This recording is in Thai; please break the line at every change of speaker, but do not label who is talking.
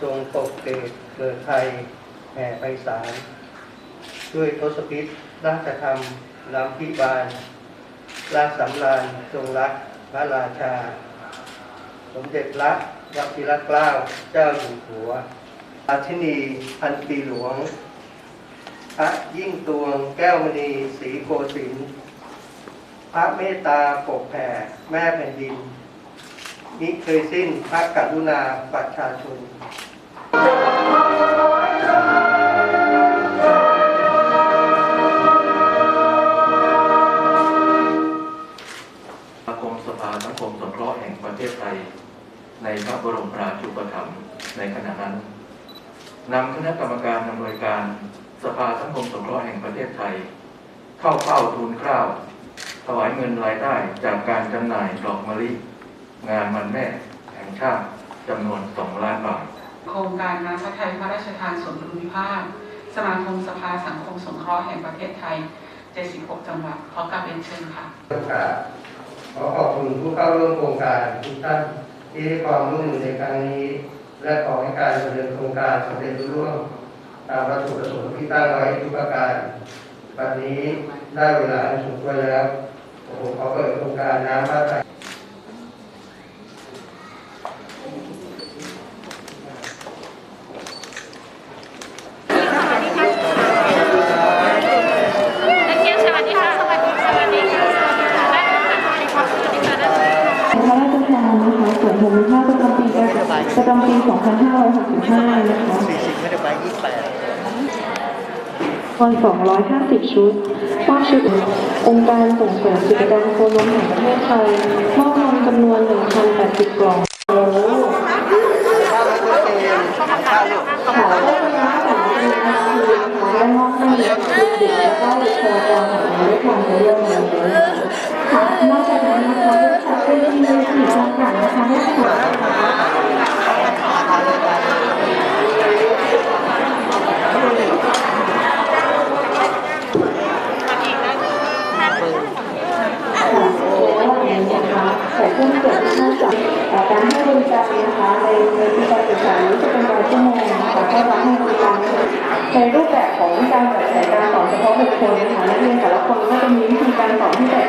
ทรงปกเกตเกิดไทยแห่ไปสารด้วยทศพิษราชธรรมลำพิบาลราชสำราญทรงรักพระราชา สมเด็จรักวชิรเกล้าเจ้าอยู่หัว อาชินีพันปีหลวง พระยิ่งตวงแก้วมณีศรีโกสินพระเมตตาปกแผ่แม่แผ่นดิน มิเคยสิ้นพระกรุณาประชาชน
สมาคมสภาสังคมสงเคราะห์แห่งประเทศไทยในพระบรมราชูปถัมภ์ในขณะนั้นนำคณะกรรมการอำนวยการสภาสังคมสงเคราะห์แห่งประเทศไทย เข้าเฝ้าทูลเกล้าถวายเงินรายได้จากการจำหน่ายดอกมะลิ งานวันแม่แห่งชาติจำนวน 2 ล้านบาท
โครงการน้ำพระทัยพระราชทานส่วนภูมิภาค สมาคมสภาสังคมสงเคราะห์แห่งประเทศไทย 76 จังหวัดขอกราบเรียนเชิญค่ะ
โอกาสขอขอบคุณผู้เข้าร่วมโครงการทุกท่านที่ให้ความร่วมมือในครั้งนี้ และขอให้การดำเนินโครงการสำเร็จรุ่ร่วงตามวัตถุประสงค์ที่ตั้งไว้ทุกประการบัดนี้ได้เวลาอันสมควรแล้วผมขอเปิดโครงการน้ำพระทัย
นักเรียนสวัสดีค่ะ สวัสดี สวัสดีค่ะ สวัสดีค่ะได้ค่ะสวัสดีค่ะสวัสดีค่ะได้ค่ะ
พระราชทานนะคะส่วน ภูมิภาคประจำปีประจำปี 2565 นะคะ
40ไม่ได้ไป28
คน250 ชุดมอบชุดองค์การส่งเสริมกิจกรรมโคนมแห่งประเทศไทยมอบนมจำนวน 1,080 กล่องโอ้ขอได้เป็นนักสารดีนะคะได้มอบให้เด็กๆและก็บุคลากรของเราได้ทำในเรื่องนี้ค่ะนอกจากนั้นนะคะผู้จัดเป็นทีมเวทีต่างๆนะคะได้ขอ ค่ะและวันนี้นะคะแขกผู้มีเกียรติทุกท่านจากเมีการให้บริการนคะในในปีการศึกษานี้จะเป็นรายชั่วโมงนะคะก็จะให้บริการในรูปแบบของการจัดสายการสอนเฉพาะบุคคลนะคะนักเรียนแต่ละคนก็จะมีวิธีการสอนที่แตก